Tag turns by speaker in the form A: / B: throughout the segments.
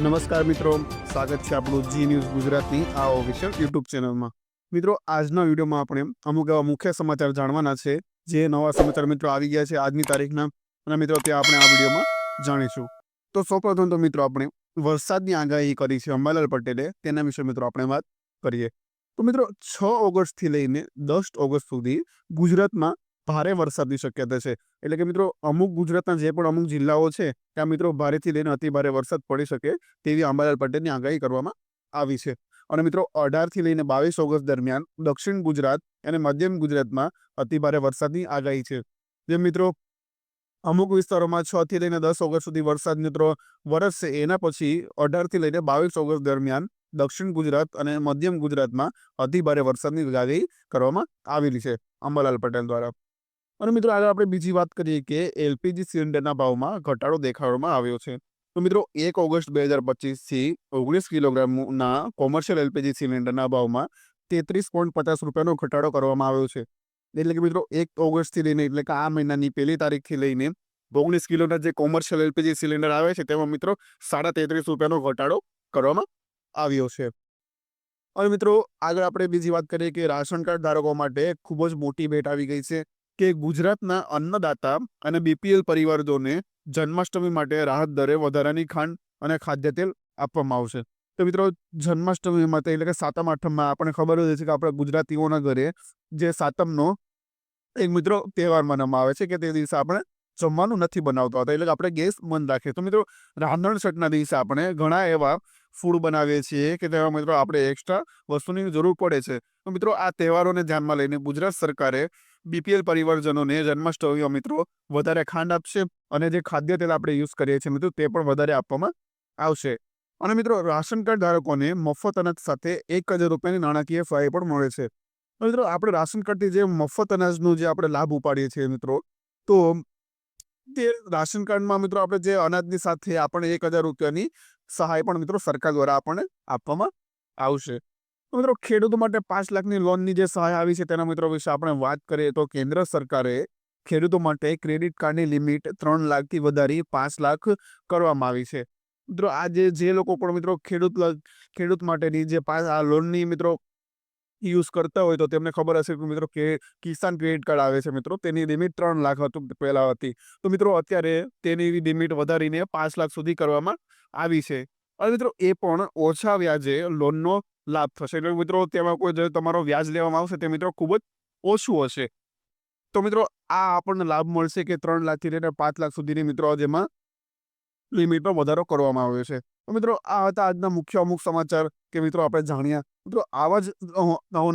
A: નમસ્કાર મિત્રો. સ્વાગત છે આપણું જી ન્યૂઝ ગુજરાતની આ ઓફિશિયલ યુટ્યુબ ચેનલમાં. મિત્રો, આજના વિડીયોમાં આપણે અમુક એવા મુખ્ય સમાચાર જાણવાના છે, જે નવા સમાચાર મિત્રો આવી ગયા છે આજની તારીખના. અને મિત્રો, તે આપણે આ વિડીયોમાં જાણીશું. તો સૌપ્રથમ તો મિત્રો, આપણે વરસાદની આગાહી કરી છે અંબાલાલ પટેલે. તેના વિશે મિત્રો, આપણે વાત કરીએ. તો મિત્રો, છ ઓગસ્ટથી લઈને દસ ઓગસ્ટ સુધી ગુજરાતમાં ભારે વરસાદની શક્યતા છે. એટલે કે મિત્રો, અમુક ગુજરાતના જે પણ અમુક જિલ્લાઓ છે, ત્યાં મિત્રો ભારેથી લઈને અતિ ભારે વરસાદ પડી શકે તેવી અંબાલાલ પટેલની આગાહી કરવામાં આવી છે. અને મિત્રો, અઢારથી લઈને બાવીસ ઓગસ્ટ દરમિયાન દક્ષિણ ગુજરાત અને મધ્યમ ગુજરાતમાં અતિ ભારે વરસાદની આગાહી છે. જે મિત્રો, અમુક વિસ્તારોમાં છ થી લઈને દસ ઓગસ્ટ સુધી વરસાદ મિત્રો વરસશે એના પછી અઢારથી લઈને બાવીસ ઓગસ્ટ દરમિયાન દક્ષિણ ગુજરાત અને મધ્યમ ગુજરાતમાં અતિ ભારે વરસાદની આગાહી કરવામાં આવેલી છે અંબાલાલ પટેલ દ્વારા. અને મિત્રો, આગળ આપણે બીજી વાત કરીએ કે એલપીજી સિલિન્ડરના ભાવમાં ઘટાડો દેખાડવામાં આવ્યો છે. તો મિત્રો, એક ઓગસ્ટ બે હજાર પચીસથી ઓગણીસ કિલોગ્રામના કોમર્શિયલ એલપીજી સિલિન્ડરના ભાવમાં તેત્રીસ પોઈન્ટ પચાસ રૂપિયાનો ઘટાડો કરવામાં આવ્યો છે. એટલે કે મિત્રો, એક ઓગસ્ટથી લઈને એટલે કે આ મહિનાની પહેલી તારીખથી લઈને ઓગણીસ કિલોના જે કોમર્શિયલ એલપીજી સિલિન્ડર આવે છે, તેમાં મિત્રો સાડા તેત્રીસ રૂપિયાનો ઘટાડો કરવામાં આવ્યો છે. અને મિત્રો, આગળ આપણે બીજી વાત કરીએ કે રાશન કાર્ડ ધારકો માટે ખૂબ જ મોટી ભેટ આવી ગઈ છે. કે ગુજરાતના અન્નદાતા અને બીપીએલ પરિવારજોને જન્માષ્ટમી માટે રાહત દરે વધારાની ખાંડ અને ખાદ્ય તેલ આપવામાં આવશે. તો મિત્રો, જન્માષ્ટમી માટે એટલે કે સાતમ, આઠમમાં આપણને ખબર જ છે કે આપણા ગુજરાતીઓના ઘરે જે સાતમનો એક મિત્રો તહેવાર મનાવવામાં આવે છે કે તે દિવસે આપણે જમવાનું નથી બનાવતા હતા. એટલે કે આપણે ગેસ બંધ રાખીએ. તો મિત્રો, રાંધણ છઠના દિવસે આપણે ઘણા એવા ફૂડ બનાવીએ છીએ કે તેમાં મિત્રો આપણે એક્સ્ટ્રા વસ્તુની જરૂર પડે છે. તો મિત્રો, આ તહેવારોને ધ્યાનમાં લઈને ગુજરાત સરકારે બીપીએલ પરિવારજનોને જન્માષ્ટમીમાં મિત્રો વધારે ખાંડ આપશે અને જે ખાદ્ય તેલ આપણે યુઝ કરીએ છીએ મિત્રો, તે પણ વધારે આપવામાં આવશે. અને મિત્રો, રાશન કાર્ડ ધારકોને મફત અનાજ સાથે એક હજાર રૂપિયાની નાણાકીય સહાય પણ મળે છે. મિત્રો, આપણે રાશન કાર્ડથી જે મફત અનાજનો જે આપણે લાભ ઉપાડીએ છીએ મિત્રો, તો તે રાશન કાર્ડમાં મિત્રો આપણે જે અનાજની સાથે આપણને એક હજાર રૂપિયાની સહાય પણ મિત્રો સરકાર દ્વારા આપણને આપવામાં આવશે. તો મિત્રો ખેડૂતો માટે પાંચ લાખની લોનની જે સહાય આવી છે તેના મિત્રો વિશે આપણે વાત કરીએ તો કેન્દ્ર સરકારે ખેડૂતો માટે ક્રેડિટ કાર્ડની લિમિટ ત્રણ લાખથી વધારી પાંચ લાખ કરવામાં આવી છે. મિત્રો આ જે જે લોકો પણ મિત્રો ખેડૂત ખેડૂત માટેની જે પાંચ આ લોનની મિત્રો યુઝ કરતા હોય તો તેમને ખબર હશે કે મિત્રો કે કિસાન ક્રેડિટ કાર્ડ આવે છે મિત્રો. તેની લિમિટ ત્રણ લાખ હતું પહેલા હતી. તો મિત્રો અત્યારે તેની લિમિટ વધારીને પાંચ લાખ સુધી કરવામાં આવી છે. અને મિત્રો એ પણ ઓછા વ્યાજે લોનનો લાભ થશે. એટલે મિત્રો તેમાં કોઈ તમારો વ્યાજ લેવામાં આવશે તે મિત્રો ખૂબ જ ઓછું હશે. તો મિત્રો આ આપણને લાભ મળશે કે ત્રણ લાખથી લઈને પાંચ લાખ સુધીની મિત્રો જેમાં લિમિટમાં વધારો કરવામાં આવ્યો છે. તો મિત્રો, આ હતા આજના મુખ્ય અમુક સમાચાર કે મિત્રો આપણે જાણ્યા. મિત્રો, આવા જ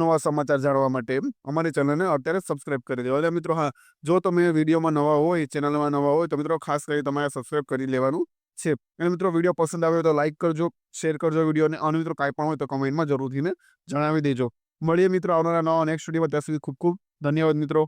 A: નવા સમાચાર જાણવા માટે અમારી ચેનલને અત્યારે સબસ્ક્રાઇબ કરી દેવા મિત્રો, હા, જો તમે વિડીયોમાં નવા હોય, ચેનલમાં નવા હોય, તો મિત્રો, ખાસ કરી તમારે સબસ્ક્રાઇબ કરી લેવાનું છે. અને મિત્રો, વીડિયો પસંદ આવ્યો તો લાઇક કરજો શેર કરજો વિડીયોને. અને મિત્રો, કાંઈ પણ હોય તો કમેન્ટમાં જરૂરથીને જણાવી દેજો. મળીએ મિત્રો આવનારા નવા નેક્સ્ટ વિડીયોમાં ત્યાં સુધી ખૂબ ખૂબ ધન્યવાદ મિત્રો.